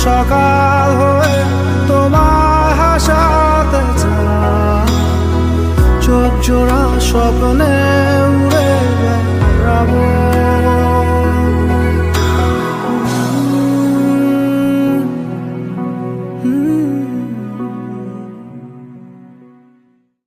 সকাল হয়ে তোমার হাসাতে চোখ জোড়া স্বপ্নে